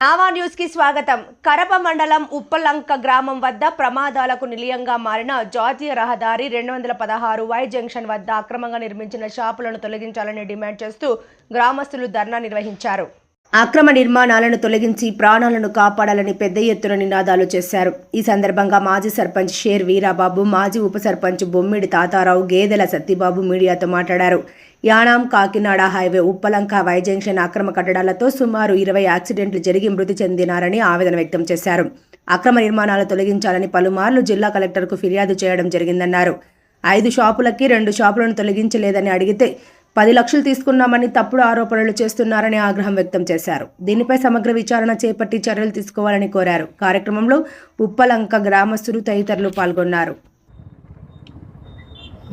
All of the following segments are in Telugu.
నావా న్యూస్కి స్వాగతం. కరప మండలం ఉప్పలంక గ్రామం వద్ద ప్రమాదాలకు నిలయంగా మారిన జాతీయ రహదారి రెండు వందల పదహారు వై జంక్షన్ వద్ద అక్రమంగా నిర్మించిన షాపులను తొలగించాలని డిమాండ్ చేస్తూ గ్రామస్తులు ధర్నా నిర్వహించారు. అక్రమ నిర్మాణాలను తొలగించి ప్రాణాలను కాపాడాలని పెద్ద ఎత్తున నినాదాలు చేశారు. ఈ సందర్భంగా మాజీ సర్పంచ్ షేర్ వీరాబాబు మాజీ ఉప సర్పంచ్ బొమ్మిడి తాతారావు గేదెల సత్తిబాబు మీడియాతో మాట్లాడారు. Yanam Kakinada highway Uppalanka Y junction అక్రమ కట్టడాలతో సుమారు ఇరవై యాక్సిడెంట్లు జరిగి మృతి చెందినారని ఆవేదన వ్యక్తం చేశారు. అక్రమ నిర్మాణాలు తొలగించాలని పలుమార్లు జిల్లా కలెక్టర్కు ఫిర్యాదు చేయడం జరిగిందన్నారు. ఐదు షాపులకి రెండు షాపులను తొలగించలేదని అడిగితే పది లక్షలు తీసుకున్నామని తప్పుడు ఆరోపణలు చేస్తున్నారని ఆగ్రహం వ్యక్తం చేశారు. దీనిపై సమగ్ర విచారణ చేపట్టి చర్యలు తీసుకోవాలని కోరారు. కార్యక్రమంలో ఉప్పలంక గ్రామస్తులు తదితరులు పాల్గొన్నారు.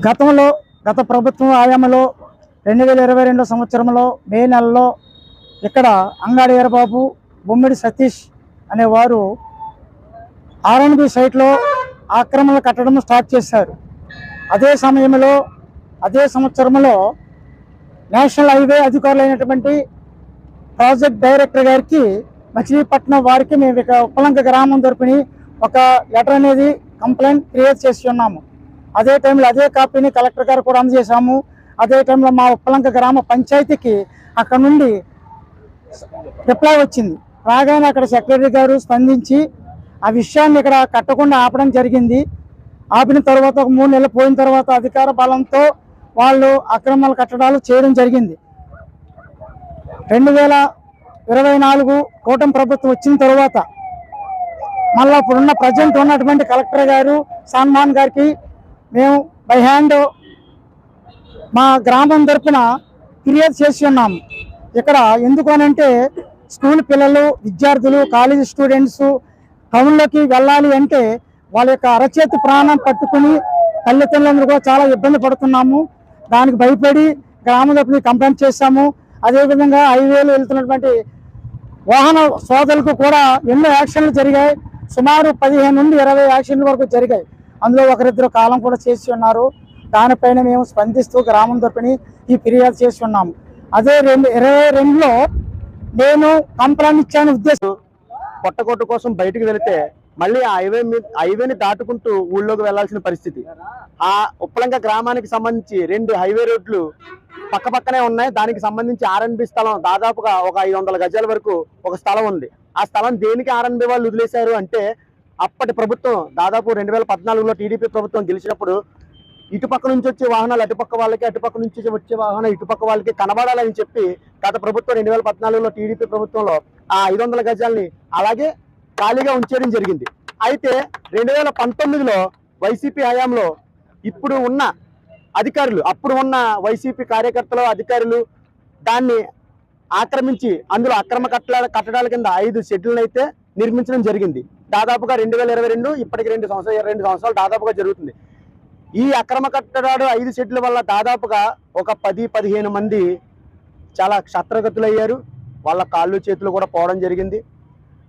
గతంలో గత ప్రభుత్వం ఆయామలో రెండు వేల ఇరవై రెండో సంవత్సరంలో మే నెలలో ఇక్కడ అంగాడి ఎరబాబు బొమ్మిడి సతీష్ అనేవారు ఆర్ఎన్బి సైట్లో ఆక్రమణలు కట్టడం స్టార్ట్ చేశారు. అదే సమయంలో అదే సంవత్సరంలో నేషనల్ హైవే అధికారులైనటువంటి ప్రాజెక్ట్ డైరెక్టర్ గారికి మచిలీపట్నం వారికి మేము ఇక ఉప్పలంక గ్రామం తరపుని ఒక లెటర్ అనేది కంప్లైంట్ క్రియేట్ చేసి ఉన్నాము. అదే టైంలో అదే కాపీని కలెక్టర్ గారు కూడా అందజేశాము. అదే టైంలో మా ఉప్పలంక గ్రామ పంచాయతీకి అక్కడ నుండి రిప్లై వచ్చింది. రాగానే అక్కడ సెక్రటరీ గారు స్పందించి ఆ విషయాన్ని ఇక్కడ కట్టకుండా ఆపడం జరిగింది. ఆపిన తర్వాత ఒక మూడు నెలలు పోయిన తర్వాత అధికార బలంతో వాళ్ళు అక్రమాల కట్టడాలు చేయడం జరిగింది. రెండు వేల ఇరవై నాలుగు కూటమి ప్రభుత్వం వచ్చిన తర్వాత మళ్ళీ ఇప్పుడున్న ప్రజెంట్ ఉన్నటువంటి కలెక్టర్ గారు సన్మాన్ గారికి మేము బై హ్యాండ్ మా గ్రామం తరపున ఫిర్యాదు చేసి ఉన్నాము. ఇక్కడ ఎందుకు అనంటే స్కూల్ పిల్లలు విద్యార్థులు కాలేజీ స్టూడెంట్స్ టౌన్లోకి వెళ్ళాలి అంటే వాళ్ళ యొక్క అరచేతి ప్రాణం పట్టుకుని తల్లిదండ్రులందరూ కూడా చాలా ఇబ్బంది పడుతున్నాము. దానికి భయపడి గ్రామం కంప్లైంట్ చేశాము. అదేవిధంగా హైవేలు వెళ్తున్నటువంటి వాహన సోదరులకు కూడా ఎన్నో యాక్షన్లు జరిగాయి. సుమారు పదిహేను నుండి ఇరవై యాక్షన్ల వరకు జరిగాయి. అందులో ఒకరిద్దరు కాలం కూడా చేసి ఉన్నారు. దానిపైన మేము స్పందిస్తూ గ్రామం తరపుని ఈ ఫిర్యాదు చేసి ఉన్నాము. అదే రెండు ఇరవై రెండులో నేను కంప్లైంట్ ఇచ్చాను ఉద్దేశం పొట్టకొట్టు కోసం బయటకు వెళితే మళ్ళీ ఆ హైవే మీద హైవేని దాటుకుంటూ ఊళ్ళోకి వెళ్ళాల్సిన పరిస్థితి. ఆ ఉప్పలంక గ్రామానికి సంబంధించి రెండు హైవే రోడ్లు పక్క పక్కనే ఉన్నాయి. దానికి సంబంధించి ఆర్ఎన్బి స్థలం దాదాపుగా ఒక ఐదు వందల గజాల వరకు ఒక స్థలం ఉంది. ఆ స్థలం దేనికి ఆర్ఎన్బి వాళ్ళు వదిలేశారు అంటే అప్పటి ప్రభుత్వం దాదాపు రెండు వేల పద్నాలుగులో టీడీపీ ప్రభుత్వం గెలిచినప్పుడు ఇటుపక్క నుంచి వచ్చే వాహనాలు అటుపక్క వాళ్ళకి అటుపక్క నుంచి వచ్చే వాహనం ఇటుపక్క వాళ్ళకి కనబడాలని చెప్పి గత ప్రభుత్వం రెండు వేల పద్నాలుగులో టీడీపీ ప్రభుత్వంలో ఆ ఐదు వందల గజాల్ని అలాగే ఖాళీగా ఉంచేయడం జరిగింది. అయితే రెండు వేల పంతొమ్మిదిలో వైసీపీ హయాంలో ఇప్పుడు ఉన్న అధికారులు అప్పుడు ఉన్న వైసీపీ కార్యకర్తలు అధికారులు దాన్ని ఆక్రమించి అందులో అక్రమ కట్టడాల కట్టడాల కింద ఐదు షెడ్యూల్ని అయితే నిర్మించడం జరిగింది. దాదాపుగా రెండు వేల ఇరవై రెండు ఇప్పటికి రెండు సంవత్సరాలు రెండు సంవత్సరాలు దాదాపుగా జరుగుతుంది. ఈ అక్రమ కట్టడాలు ఐదు షెడ్ల వల్ల దాదాపుగా ఒక పది పదిహేను మంది చాలా క్షత్రగతులయ్యారు. వాళ్ళ కాళ్ళు చేతులు కూడా పోవడం జరిగింది.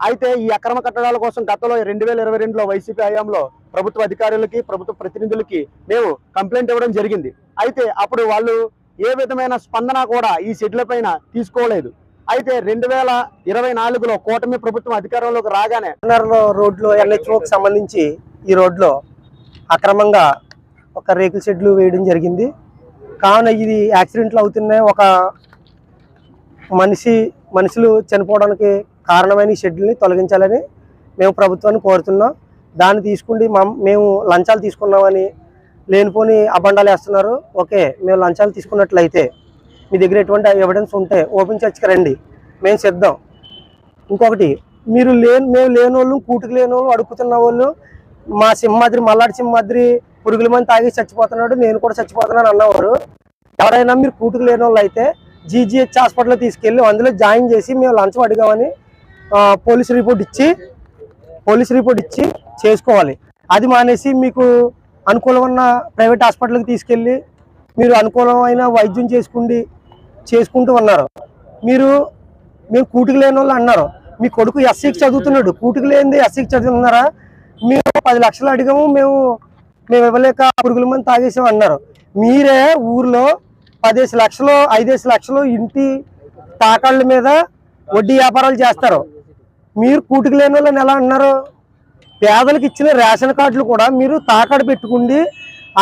అయితే ఈ అక్రమ కట్టడాల కోసం గతంలో రెండు వేల ఇరవై రెండులో వైసీపీ హయాంలో ప్రభుత్వ అధికారులకి ప్రభుత్వ ప్రతినిధులకి మేము కంప్లైంట్ ఇవ్వడం జరిగింది. అయితే అప్పుడు వాళ్ళు ఏ విధమైన స్పందన కూడా ఈ షెడ్ల పైన తీసుకోలేదు. అయితే రెండు వేల ఇరవై నాలుగులో కూటమి ప్రభుత్వం అధికారంలోకి రాగానే కార్నర్ రోడ్లో ఎన్హెచ్ఓకి సంబంధించి ఈ రోడ్లో అక్రమంగా ఒక రేకుల షెడ్లు వేయడం జరిగింది. కావున ఇది యాక్సిడెంట్లు అవుతున్నాయి. ఒక మనిషి మనుషులు చనిపోవడానికి కారణమైన ఈ షెడ్యూల్ని తొలగించాలని మేము ప్రభుత్వాన్ని కోరుతున్నాం. దాన్ని తీసుకుండి మేము లంచాలు తీసుకున్నామని లేనిపోని అబండాలు వేస్తున్నారు. ఓకే మేము లంచాలు తీసుకున్నట్లయితే మీ దగ్గర ఎటువంటి ఎవిడెన్స్ ఉంటే ఓపెన్ చర్చ్కి రండి. మేము సిద్ధం ఇంకొకటి మీరు లేని మేము లేని వాళ్ళు కూటికి లేని వాళ్ళు అడుగుతున్న వాళ్ళు మా సింహాద్రి మల్లాడి సింహాద్రి పురుగుల మంది తాగి చచ్చిపోతున్నాడు నేను కూడా చచ్చిపోతున్నాను అన్నవారు. ఎవరైనా మీరు కూటికి లేని వాళ్ళు అయితే జీజీహెచ్ హాస్పిటల్లో తీసుకెళ్ళి అందులో జాయిన్ చేసి మేము లంచం అడిగామని పోలీస్ రిపోర్ట్ ఇచ్చి పోలీస్ రిపోర్ట్ ఇచ్చి చేసుకోవాలి. అది మానేసి మీకు అనుకూలమైన ప్రైవేట్ హాస్పిటల్కి తీసుకెళ్ళి మీరు అనుకూలమైన వైద్యం చేసుకుండి చేసుకుంటూ ఉన్నారు. మీరు మేము కూటికి లేని వాళ్ళు అన్నారు. మీ కొడుకు ఎస్సీకి చదువుతున్నాడు. కూటికి లేనిది ఎస్సీకి చదువుతున్నారా? మేము పది లక్షలు అడిగాము మేము మేము ఇవ్వలేక పురుగుల మంది తాగేసాం అన్నారు. మీరే ఊర్లో పదేసి లక్షలు ఐదేసి లక్షలు ఇంటి తాకాళ్ళ మీద వడ్డీ వ్యాపారాలు చేస్తారు. మీరు కూటికి లేని వాళ్ళని ఎలా అంటున్నారు? పేదలకు ఇచ్చిన రేషన్ కార్డులు కూడా మీరు తాకడ పెట్టుకుండి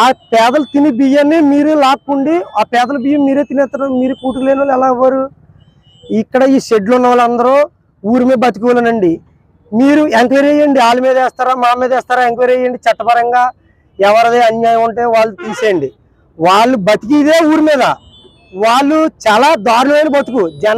ఆ పేదలు తిని బియ్యాన్ని మీరు లాక్కుండి ఆ పేదల బియ్యం మీరే తినేస్తారు. మీరు కూటికి లేని వాళ్ళు ఎలా అవ్వరు? ఇక్కడ ఈ షెడ్లు ఉన్న వాళ్ళందరూ ఊరి మీద బతికోలేనండి మీరు ఎంక్వైరీ చేయండి వాళ్ళ మీద వేస్తారా మా మీద వేస్తారా ఎంక్వైరీ చేయండి చట్టపరంగా ఎవరిది అన్యాయం ఉంటే వాళ్ళు తీసేయండి. వాళ్ళు బతికిదే ఊరి మీద. వాళ్ళు చాలా దారుణమైన బతుకు. జన